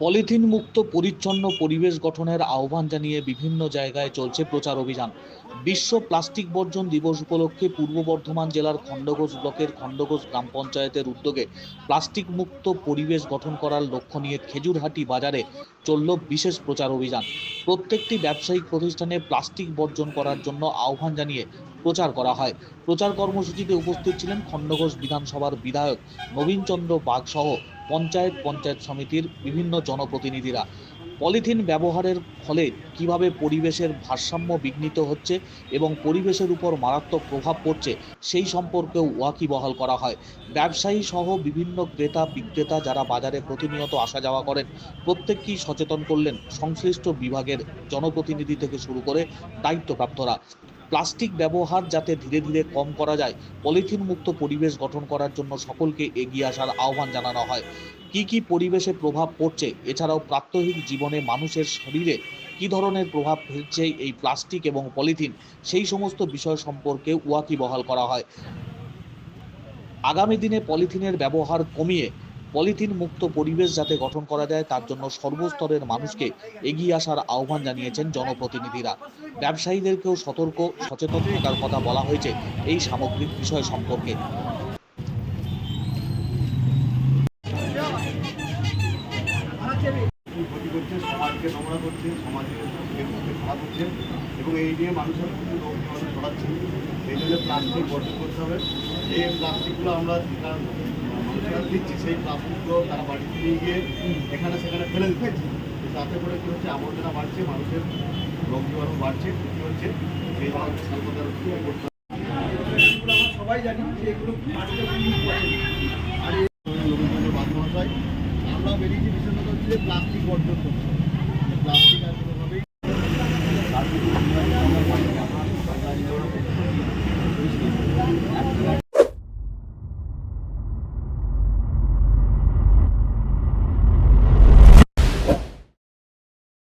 Polythene মুক্ত পরিচ্ছন্ন পরিবেশ গঠনের আহ্বান জানিয়ে বিভিন্ন জায়গায় চলছে প্রচার অভিযান। বিশ্ব প্লাস্টিক বর্জন দিবস উপলক্ষে পূর্ব বর্ধমান জেলার খণ্ডঘোষ ব্লকের খণ্ডঘোষ গ্রাম পঞ্চায়েতের উদ্যোগে প্লাস্টিক মুক্ত পরিবেশ গঠন করার লক্ষ্য নিয়ে খেজুরহাটি বাজারে চলল বিশেষ প্রচার অভিযান। প্রত্যেকটি ব্যবসায়িক প্রতিষ্ঠানে প্লাস্টিক বর্জন করার জন্য আহ্বান জানিয়ে প্রচার করা হয়। প্রচার কর্মসূচিতে উপস্থিত ছিলেন খণ্ডঘোষ বিধানসভার বিধায়ক নবীনচন্দ্র বাগ সহ পঞ্চায়েত পঞ্চায়েত সমিতির বিভিন্ন জনপ্রতিনিধিরা। পলিথিন ব্যবহারের ফলে কীভাবে পরিবেশের ভারসাম্য বিঘ্নিত হচ্ছে এবং পরিবেশের উপর মারাত্মক প্রভাব পড়ছে, সেই সম্পর্কেও ওয়াকিবহাল করা হয়। ব্যবসায়ী সহ বিভিন্ন ক্রেতা, বিক্রেতা যারা বাজারে প্রতিনিয়ত আসা যাওয়া করেন, প্রত্যেককেই সচেতন করলেন সংশ্লিষ্ট বিভাগের জনপ্রতিনিধি থেকে শুরু করে দায়িত্বপ্রাপ্তরা। প্লাস্টিক ব্যবহার যাতে ধীরে ধীরে কম করা যায় পলিথিন মুক্ত পরিবেশ গঠন করার জন্য সকলকে এগিয়ে আসার আহ্বান জানানো হয়। কি কি পরিবেশে প্রভাব পড়ছে, এছাড়াও প্রাত্যহিক জীবনে মানুষের শরীরে কি ধরনের প্রভাব ফেলছে এই প্লাস্টিক এবং পলিথিন, সেই সমস্ত বিষয় সম্পর্কে ওয়াকিবহাল করা হয়। আগামী দিনে পলিথিনের ব্যবহার কমিয়ে পলিথিন মুক্ত পরিবেশ যাতে গঠন করা যায়, তার জন্য সর্বস্তরের মানুষকে এগিয়ে আসার আহ্বান জানিয়েছেন জনপ্রতিনিধিরা। ব্যবসায়ীদেরকেও সতর্ক, সচেতন থাকার কথা বলা হয়েছে এই সামগ্রিক বিষয় সম্পর্কে। এবং এই নিয়ে মানুষের প্লাস্টিক বর্জন করতে হবে, এই প্লাস্টিকগুলো আমরা দিচ্ছি, সেই প্লাস্টিকগুলো তারা বাড়িতে নিয়ে গিয়ে এখানে সেখানে ফেলে দিচ্ছে। তাতে করে কী হচ্ছে, আবর্জনা বাড়ছে, মানুষের রোগ জীবাণু বাড়ছে, ক্ষতি হচ্ছে। সেই সবাই জানি যে এগুলো আর রবীন্দ্রনাথ বাদমহাশয় আমরা বেরিয়েছি বিশেষত হচ্ছে প্লাস্টিক বর্জন করতে। প্লাস্টিক